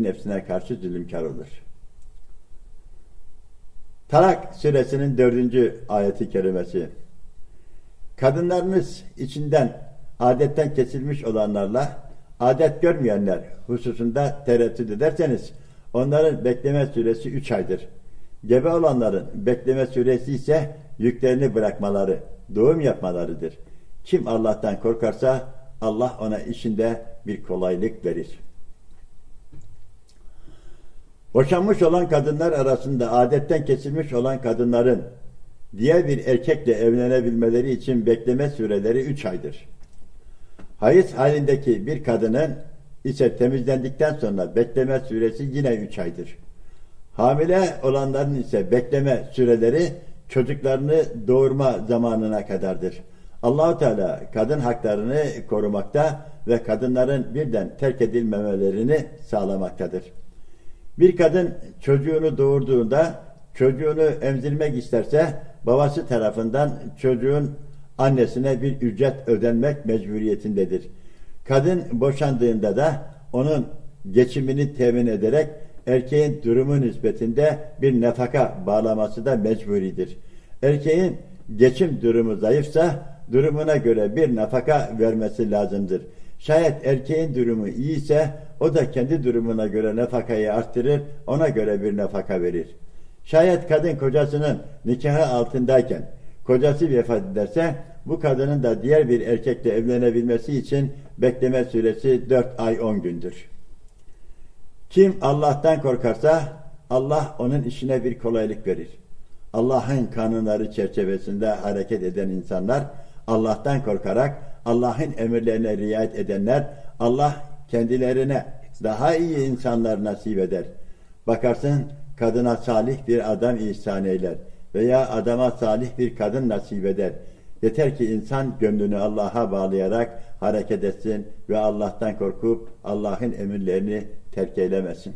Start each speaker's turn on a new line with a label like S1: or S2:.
S1: nefsine karşı zulümkar olur. Talak suresinin dördüncü ayeti kerimesi. Kadınlarınız içinden adetten kesilmiş olanlarla adet görmeyenler hususunda tereddüt ederseniz onların bekleme süresi üç aydır. Gebe olanların bekleme süresi ise yüklerini bırakmaları, doğum yapmalarıdır. Kim Allah'tan korkarsa Allah ona işinde bir kolaylık verir. Boşanmış olan kadınlar arasında adetten kesilmiş olan kadınların diğer bir erkekle evlenebilmeleri için bekleme süreleri üç aydır. Hayız halindeki bir kadının ise temizlendikten sonra bekleme süresi yine üç aydır. Hamile olanların ise bekleme süreleri çocuklarını doğurma zamanına kadardır. Allahu Teala kadın haklarını korumakta ve kadınların birden terk edilmemelerini sağlamaktadır. Bir kadın çocuğunu doğurduğunda çocuğunu emzirmek isterse babası tarafından çocuğun annesine bir ücret ödenmek mecburiyetindedir. Kadın boşandığında da onun geçimini temin ederek erkeğin durumu nispetinde bir nafaka bağlaması da mecburidir. Erkeğin geçim durumu zayıfsa durumuna göre bir nafaka vermesi lazımdır. Şayet erkeğin durumu iyiyse o da kendi durumuna göre nafakayı arttırır, ona göre bir nafaka verir. Şayet kadın kocasının nikahı altındayken kocası vefat ederse bu kadının da diğer bir erkekle evlenebilmesi için bekleme süresi 4 ay 10 gündür. Kim Allah'tan korkarsa Allah onun işine bir kolaylık verir. Allah'ın kanunları çerçevesinde hareket eden insanlar Allah'tan korkarak Allah'ın emirlerine riayet edenler Allah kendilerine daha iyi insanlar nasip eder. Bakarsın kadına salih bir adam ihsan eyler veya adama salih bir kadın nasip eder. Yeter ki insan gönlünü Allah'a bağlayarak hareket etsin ve Allah'tan korkup Allah'ın emirlerini terk eylemesin.